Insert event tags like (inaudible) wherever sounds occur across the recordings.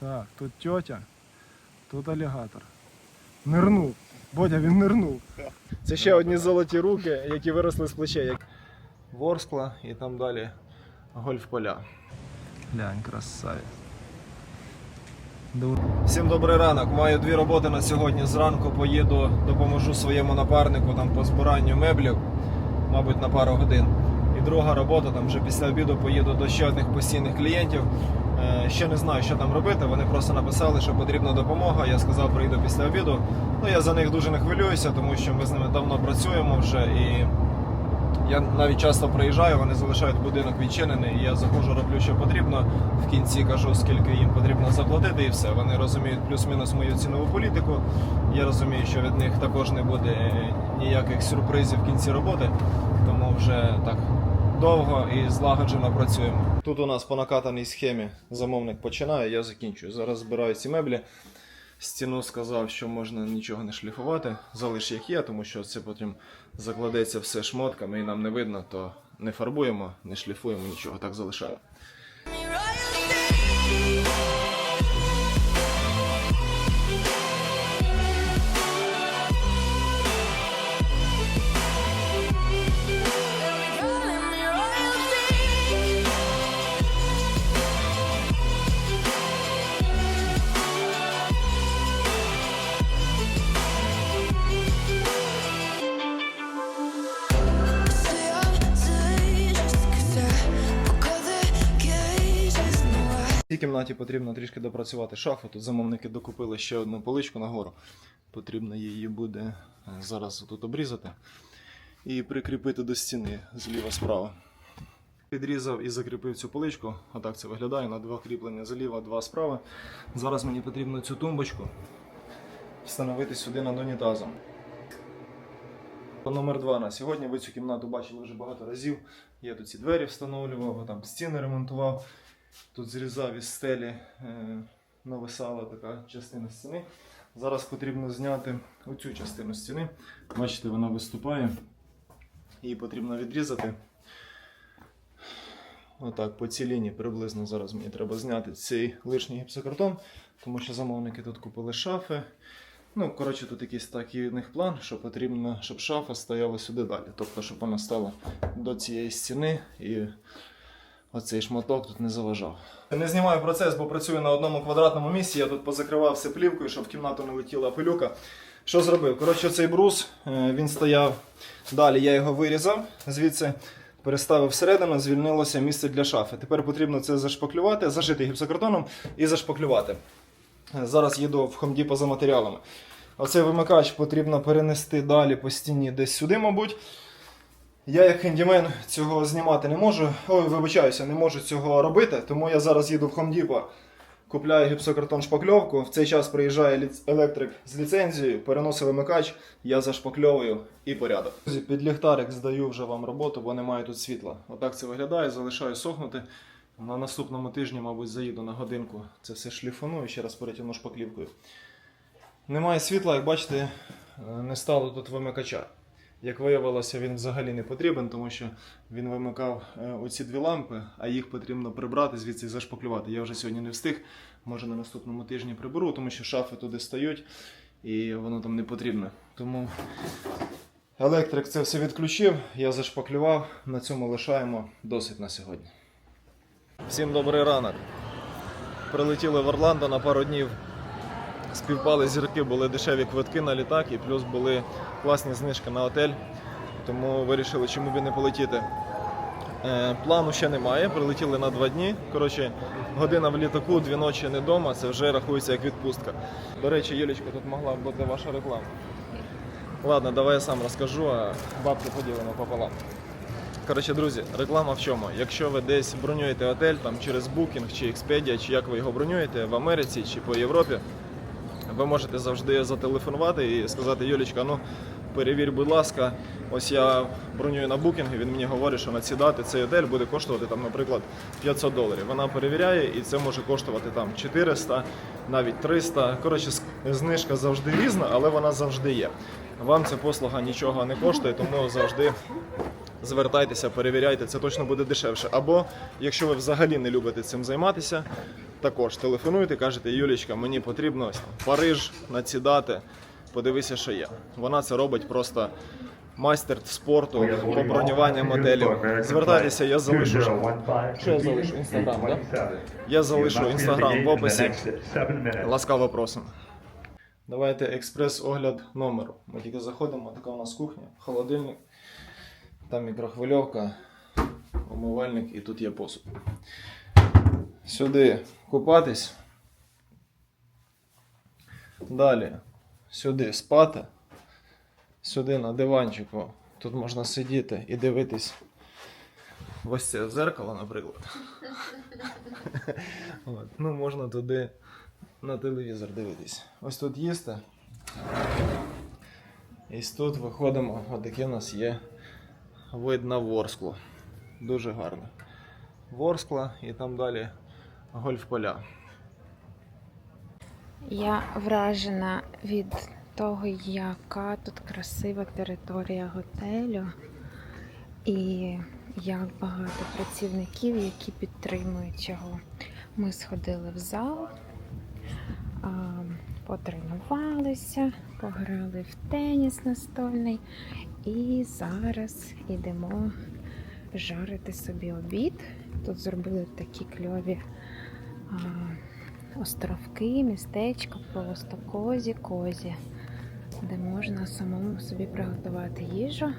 Так, тут тьотя, тут алігатор. Нирнув. Бодя, він нирнув. Це ще одні золоті руки, які виросли з плечей. Як Ворскла і там далі гольф-поля. Глянь, красавець. Всім добрий ранок. Маю дві роботи на сьогодні. Зранку поїду, допоможу своєму напарнику там по збиранню меблів, мабуть, на пару годин. І друга робота, там вже після обіду поїду до ще одних постійних клієнтів. Е, Ще не знаю, що там робити. Вони просто написали, що потрібна допомога. Я сказав, прийду після обіду. Ну я за них дуже не хвилююся, тому що ми з ними давно працюємо вже і. Я навіть часто приїжджаю, вони залишають будинок відчинений, і я заходжу, роблю, що потрібно. В кінці кажу, скільки їм потрібно заплатити, і все. Вони розуміють плюс-мінус мою цінову політику. Я розумію, що від них також не буде ніяких сюрпризів в кінці роботи, тому вже так довго і злагоджено працюємо. Тут у нас по накатаній схемі замовник починає, я закінчую. Зараз збираю ці меблі. Стіну сказав, що можна нічого не шліфувати, залиш як є, тому що це потім закладеться все шмотками і нам не видно, то не фарбуємо, не шліфуємо нічого, так залишаємо. Кімнаті потрібно трішки допрацювати шафу. Тут замовники докупили ще одну поличку нагору. Потрібно її буде е, зараз тут обрізати і прикріпити до стіни зліва справа. Підрізав і закріпив цю поличку. Отак це виглядає. На два кріплення зліва, два справа. Зараз мені потрібно цю тумбочку встановити сюди над унітазом. Номер два на сьогодні. Ви цю кімнату бачили вже багато разів. Я тут ці двері встановлював, там стіни ремонтував. Тут зрізав із стелі, е, нависала така частина стіни. Зараз потрібно зняти оцю частину стіни. Бачите, вона виступає. Її потрібно відрізати. Отак, по цій лінії приблизно зараз мені треба зняти цей лишній гіпсокартон, тому що замовники тут купили шафи. Ну, коротше, тут якийсь такий них план, що потрібно, щоб шафа стояла сюди далі. Тобто, щоб вона стала до цієї стіни і оцей шматок тут не заважав. Не знімаю процес, бо працюю на одному квадратному місці. Я тут позакривав все плівкою, щоб в кімнату не летіла пилюка. Що зробив? Коротше, цей брус е, він стояв далі. Я його вирізав звідси. Переставив всередину, звільнилося місце для шафи. Тепер потрібно це зашпаклювати, зашити гіпсокартоном і зашпаклювати. Е, Зараз їду в Хомдіпо за матеріалами. Оцей вимикач потрібно перенести далі по стіні десь сюди, мабуть. Я як хендімен цього знімати не можу. Ой, вибачаюся, не можу цього робити, тому я зараз їду в Depot, купляю гіпсокартон шпакльовку. В цей час приїжджає електрик з ліцензією, переносить вимикач, я зашпакльовую і порядок. Під ліхтарик здаю вже вам роботу, бо немає тут світла. Отак це виглядає, залишаю сохнути. На наступному тижні, мабуть, заїду на годинку. Це все шліфоную ще раз перетягну шпаклівкою. Немає світла, як бачите, е, не стало тут вимикача. Як виявилося, він взагалі не потрібен, тому що він вимикав е, оці дві лампи, а їх потрібно прибрати, звідси і зашпаклювати. Я вже сьогодні не встиг, може на наступному тижні приберу, тому що шафи туди стають і воно там не потрібно. Тому електрик це все відключив, я зашпаклював, на цьому лишаємо досить на сьогодні. Всім добрий ранок. Прилетіли в Орландо на пару днів співпали зірки, були дешеві квитки на літак і плюс були класні знижки на отель. Тому вирішили, чому б не полетіти. Е, плану ще немає, прилетіли на два дні. Коротше, година в літаку, дві ночі не вдома, це вже рахується як відпустка. До речі, Юлічка, тут могла бути ваша реклама. Ладно, давай я сам розкажу, а бабки поділимо пополам. Коротше, друзі, реклама в чому? Якщо ви десь бронюєте отель там через Booking чи Expedia, чи як ви його бронюєте в Америці чи по Європі, ви можете завжди зателефонувати і сказати, Юлічка, ну перевір, будь ласка, ось я бронюю на букінг, і він мені говорить, що на ці дати цей отель буде коштувати, там, наприклад, 500 доларів. Вона перевіряє і це може коштувати там 400, навіть 300. Коротше, знижка завжди різна, але вона завжди є. Вам ця послуга нічого не коштує, тому завжди звертайтеся, перевіряйте, це точно буде дешевше. Або якщо ви взагалі не любите цим займатися, також телефонуйте, кажете, Юлічка, мені потрібно Париж надсідати, подивися, що є. Вона це робить просто майстер спорту по бронюванню моделів. Звертайтеся, я залишу. Що я залишу? Інстаграм, да? Я залишу інстаграм в описі. Ласкаво просимо. Давайте експрес-огляд номеру. Ми тільки заходимо, така у нас кухня, холодильник, там мікрохвильовка, умивальник і тут є посуд. Сюди купатись. Далі сюди спати. Сюди на диванчику. Тут можна сидіти і дивитись. Ось це зеркало, наприклад. (laughs) От. Ну, можна туди на телевізор дивитись. Ось тут їсти. І тут виходимо, отакий у нас є вид на Ворсклу. Дуже гарно. Ворскла і там далі гольф-поля. Я вражена від того, яка тут красива територія готелю, і як багато працівників, які підтримують його. Ми сходили в зал, потренувалися, пограли в теніс настольний, і зараз йдемо жарити собі обід. Тут зробили такі кльові. Островки, містечко, просто козі, козі, де можна самому собі приготувати їжу.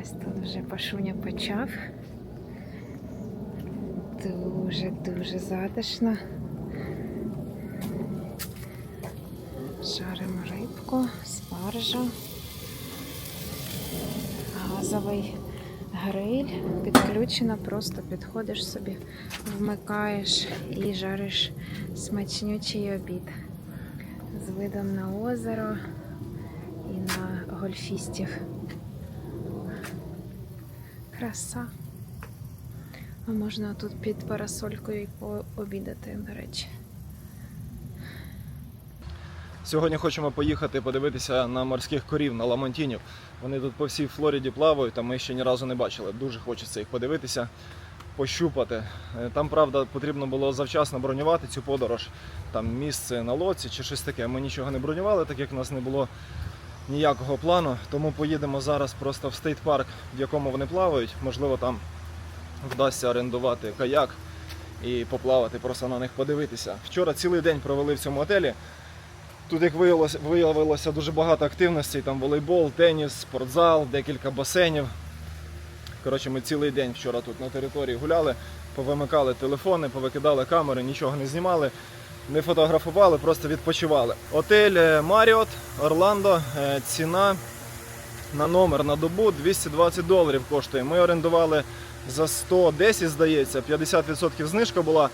Ось тут вже Пашуня почав. Дуже-дуже затишно. Жаримо рибку, спаржу, газовий гриль підключено, просто підходиш собі, вмикаєш і жариш смачнючий обід з видом на озеро і на гольфістів. Краса. А можна тут під парасолькою пообідати, до речі. Сьогодні хочемо поїхати подивитися на морських корів, на ламантінів. Вони тут по всій Флориді плавають, а ми ще ні разу не бачили. Дуже хочеться їх подивитися, пощупати. Е, Там, правда, потрібно було завчасно бронювати цю подорож. Там місце на лодці чи щось таке. Ми нічого не бронювали, так як в нас не було ніякого плану. Тому поїдемо зараз просто в стейт-парк, в якому вони плавають. Можливо, там вдасться орендувати каяк і поплавати, просто на них подивитися. Вчора цілий день провели в цьому отелі. Тут, як виявилося, виявилося дуже багато активностей, там волейбол, теніс, спортзал, декілька басейнів. Коротше, ми цілий день вчора тут на території гуляли, повимикали телефони, повикидали камери, нічого не знімали, не фотографували, просто відпочивали. Отель Маріот, Орландо, е, ціна на номер на добу 220 доларів коштує. Ми орендували за 110, здається, 50% знижка була.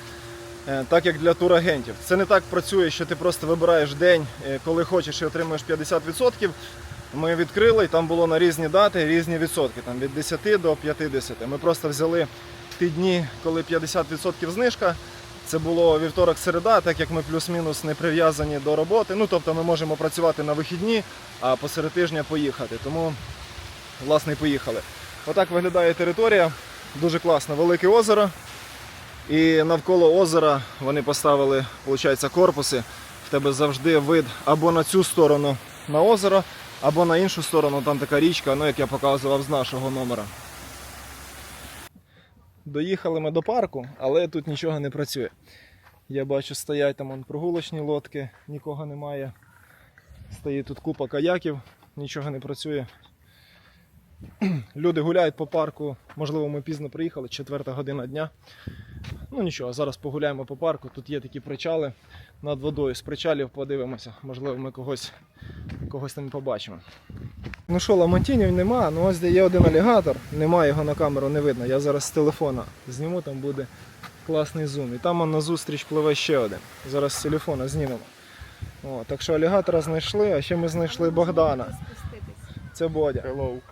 Е, так як для турагентів. Це не так працює, що ти просто вибираєш день, е, коли хочеш і отримуєш 50%. Ми відкрили, і там було на різні дати, різні відсотки, там від 10 до 50. Ми просто взяли ті дні, коли 50% знижка. Це було вівторок-середа, так як ми плюс-мінус не прив'язані до роботи. Ну тобто ми можемо працювати на вихідні, а посеред тижня поїхати. Тому, власне, поїхали. Отак виглядає територія. Дуже класно, велике озеро. І навколо озера вони поставили, виходить, корпуси. В тебе завжди вид або на цю сторону на озеро, або на іншу сторону, там така річка, ну як я показував з нашого номера. Доїхали ми до парку, але тут нічого не працює. Я бачу, стоять там прогулочні лодки, нікого немає. Стоїть тут купа каяків, нічого не працює. Люди гуляють по парку, можливо, ми пізно приїхали, четверта година дня. Ну нічого, зараз погуляємо по парку. Тут є такі причали над водою. З причалів подивимося, можливо, ми когось, когось там побачимо. Ну що, ламантінів нема, ну ось де є один алігатор, немає його на камеру, не видно. Я зараз з телефона зніму, там буде класний зум. І там назустріч пливе ще один. Зараз з телефона знімемо. О, так що алігатора знайшли, а ще ми знайшли Богдана. Це Бодя.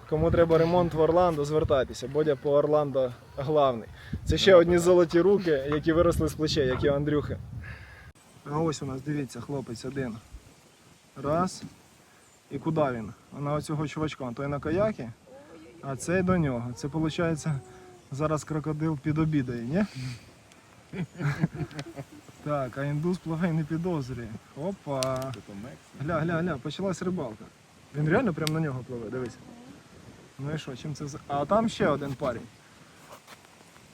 Кому треба ремонт в Орландо, звертайтеся. Бодя по Орландо главний. Це ще одні золоті руки, які виросли з плечей, як і у Андрюхи. А ось у нас, дивіться, хлопець один. Раз. І куди він? На оцього чувачка. Той на каякі, а цей до нього. Це виходить, зараз крокодил підобідає, ні? Так, а індус пливе не підозрює. Опа. Гля, гля, гля, почалась рибалка. Він реально прямо на нього пливе, дивись. Ну і що, чим це. А там ще один парень.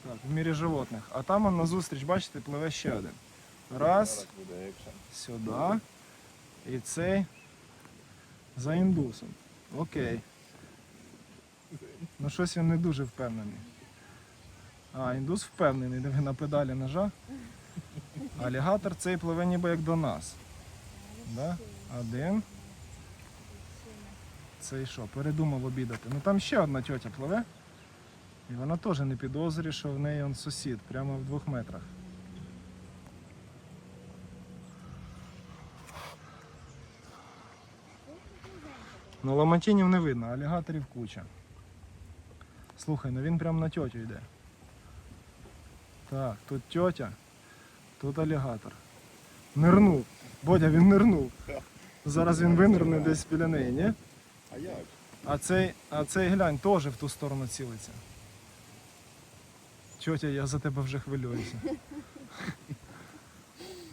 Так, в мірі животних. А там он назустріч, бачите, пливе ще один. Раз, сюди. І цей за індусом. Окей. Ну щось він не дуже впевнений. А, індус впевнений, диви на педалі ножа. Алігатор цей пливе ніби як до нас. Да? Один. Цей що, передумав обідати. Ну там ще одна тьотя пливе. І вона теж не підозрює, що в неї он сусід, прямо в двох метрах. Ну ламантінів не видно, алігаторів куча. Слухай, ну він прямо на тьотю йде. Так, тут тьотя, тут алігатор. Нирнув. Бодя, він нирнув. Зараз він винирне десь біля неї, ні? А як? А цей, а цей глянь теж в ту сторону цілиться. Тьотя, я за тебе вже хвилююся. (laughs)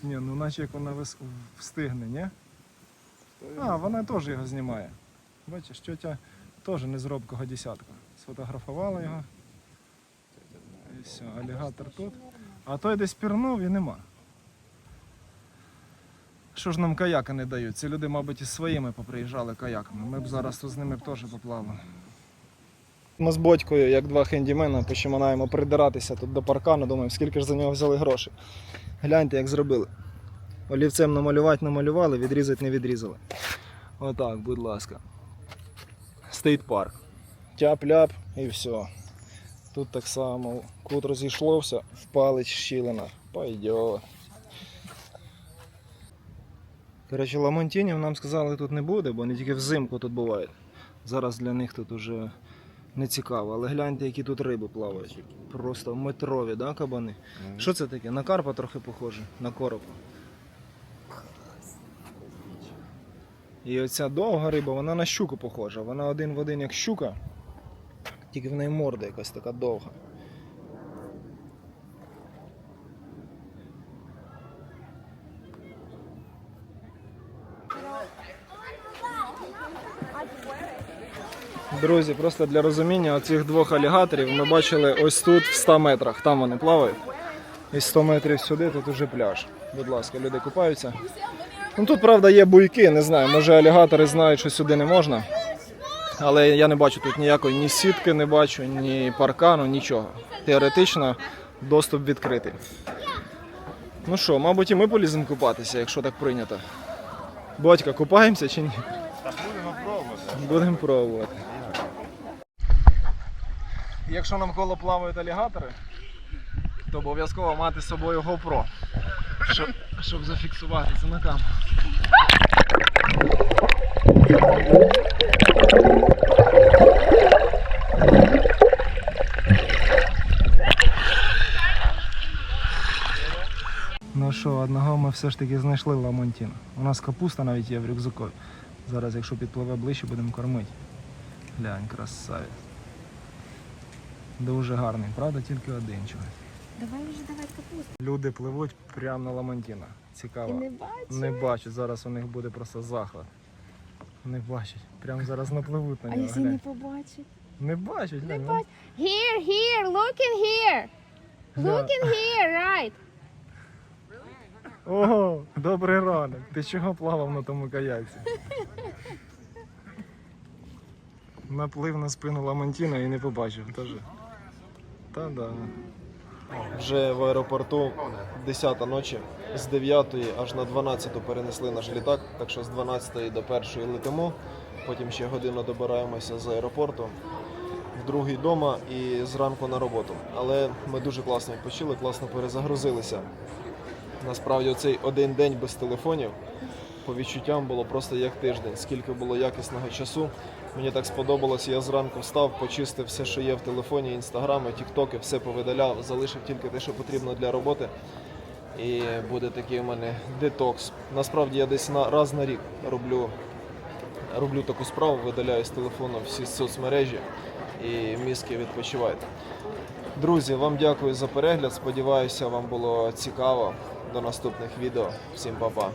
Ні, ну наче як вона вис- встигне, ні? А, вона теж його знімає. Бачиш, тьотя теж не з робкого десятка. Сфотографувала його. І все, алігатор тут. А той десь пірнув і нема. Що ж нам каяки не дають? Ці люди, мабуть, із своїми поприїжджали каяками. Ми б зараз з ними б теж поплавали. Ми з батькою, як два хендімена, починаємо придиратися тут до паркану, думаємо, скільки ж за нього взяли грошей. Гляньте, як зробили. Олівцем намалювати намалювали, відрізати не відрізали. Отак, будь ласка. Стейт парк. Тяп-ляп і все. Тут так само кут розійшлося, впалить щілина. Пойдет. Коротше, ламонтінів нам сказали тут не буде, бо не тільки взимку тут бувають. Зараз для них тут уже не цікаво. Але гляньте, які тут риби плавають. Просто метрові, да, кабани? Що це таке? На карпа трохи похоже, на коропа. І оця довга риба, вона на щуку похожа. Вона один в один як щука, тільки в неї морда якась така довга. Друзі, просто для розуміння оцих двох алігаторів ми бачили ось тут в 100 метрах. Там вони плавають. І 100 метрів сюди, тут уже пляж. Будь ласка, люди купаються. Ну тут, правда, є буйки, не знаю, може алігатори знають, що сюди не можна. Але я не бачу тут ніякої ні сітки, не бачу, ні паркану, нічого. Теоретично доступ відкритий. Ну що, мабуть, і ми поліземо купатися, якщо так прийнято. Батька, купаємося чи ні? Будемо пробувати. Будемо пробувати. Якщо навколо плавають алігатори, то обов'язково мати з собою GoPro, щоб, щоб зафіксувати це на камеру. Ну що, одного ми все ж таки знайшли ламонтін. У нас капуста навіть є в рюкзаку. Зараз, якщо підпливе ближче, будемо кормити. Глянь, красавець. Дуже гарний, правда, тільки один чогось. Давай вже давай капусту. Люди пливуть прямо на Ламантіна. І Цікаво. не бачу. Не бачать, зараз у них буде просто захват. Не бачать. Прямо зараз напливуть на А нього. якщо не побачить? Не бачать, Не бачить. Here, here, look in here. Look in here, right. Ого, добрий ранок. Ти чого плавав на тому каяці? Наплив на спину Ламантіна і не побачив теж. Та да. Вже в аеропорту 10 ночі, з 9 аж на 12 перенесли наш літак, так що з 12 до 1 летимо, потім ще годину добираємося з аеропорту, в другий дома і зранку на роботу. Але ми дуже класно відпочили, класно перезагрузилися. Насправді цей один день без телефонів по відчуттям було просто як тиждень. Скільки було якісного часу. Мені так сподобалось, я зранку встав, почистив все, що є в телефоні, інстаграми, тіктоки, все повидаляв, залишив тільки те, що потрібно для роботи. І буде такий у мене детокс. Насправді я десь на раз на рік роблю, роблю таку справу, видаляю з телефону всі соцмережі і мізки відпочивають. Друзі, вам дякую за перегляд. Сподіваюся, вам було цікаво. До наступних відео. Всім па-па.